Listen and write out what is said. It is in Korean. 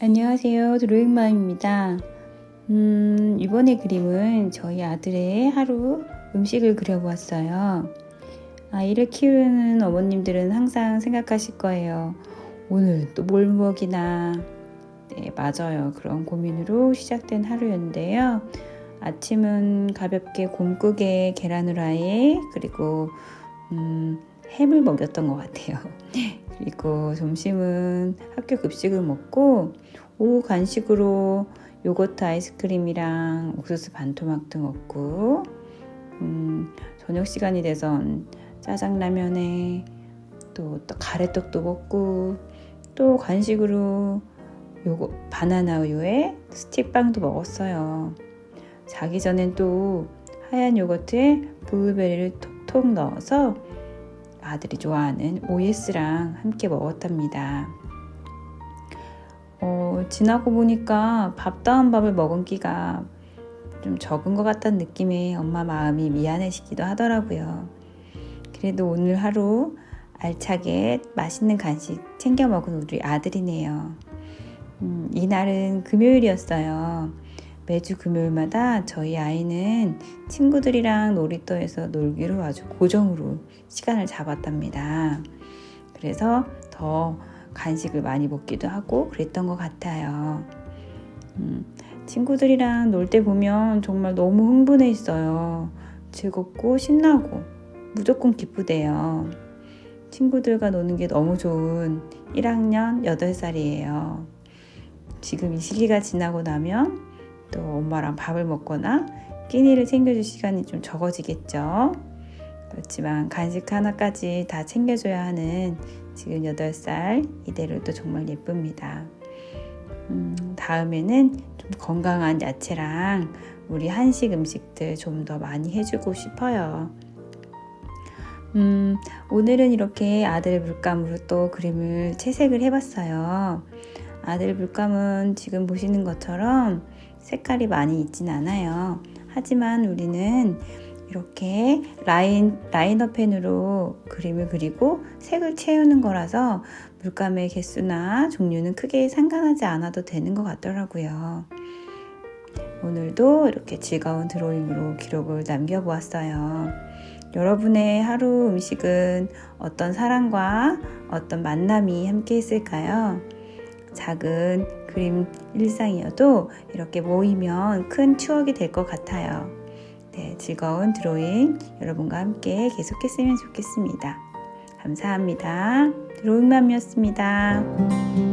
안녕하세요. 드로잉맘입니다. 음, 이번에 그림은 저희 아들의 하루 음식을 그려보았어요. 아이를 키우는 어머님들은 항상 생각하실 거예요. 오늘 또 뭘 먹이나. 네, 맞아요. 그런 고민으로 시작된 하루였는데요. 아침은 가볍게 곰국에 계란 후라이 그리고 음, 햄을 먹였던 것 같아요. 그리고 점심은 학교 급식을 먹고 오후 간식으로 요거트 아이스크림이랑 옥수수 반토막도 먹고 음, 저녁 시간이 돼선 짜장라면에 또, 또 가래떡도 먹고 또 간식으로 요거 바나나 우유에 스틱빵도 먹었어요. 자기 전엔 또 하얀 요거트에 블루베리를 톡톡 넣어서 아들이 좋아하는 OS랑 함께 먹었답니다. 어, 지나고 보니까 밥다운 밥을 먹은 끼가 좀 적은 것 같다는 느낌에 엄마 마음이 미안해지기도 하더라고요. 그래도 오늘 하루 알차게 맛있는 간식 챙겨 먹은 우리 아들이네요. 음, 이날은 금요일이었어요. 매주 금요일마다 저희 아이는 친구들이랑 놀이터에서 놀기로 아주 고정으로 시간을 잡았답니다. 그래서 더 간식을 많이 먹기도 하고 그랬던 것 같아요. 음, 친구들이랑 놀 때 보면 정말 너무 흥분해 있어요. 즐겁고 신나고 무조건 기쁘대요. 친구들과 노는 게 너무 좋은 1학년 8살이에요. 지금 이 시기가 지나고 나면 또 엄마랑 밥을 먹거나 끼니를 챙겨줄 시간이 좀 적어지겠죠. 그렇지만 간식 하나까지 다 챙겨줘야 하는 지금 8살 이대로도 정말 예쁩니다. 음, 다음에는 좀 건강한 야채랑 우리 한식 음식들 좀 더 많이 해주고 싶어요. 음, 오늘은 이렇게 아들 물감으로 또 그림을 채색을 해봤어요. 아들 물감은 지금 보시는 것처럼 색깔이 많이 있진 않아요. 하지만 우리는 이렇게 라인, 라이너 펜으로 그림을 그리고 색을 채우는 거라서 물감의 개수나 종류는 크게 상관하지 않아도 되는 것 같더라고요. 오늘도 이렇게 즐거운 드로잉으로 기록을 남겨보았어요. 여러분의 하루 음식은 어떤 사랑과 어떤 만남이 함께 있을까요? 작은 그림 일상이어도 이렇게 모이면 큰 추억이 될 것 같아요. 네, 즐거운 드로잉 여러분과 함께 계속했으면 좋겠습니다. 감사합니다. 드로잉맘이었습니다.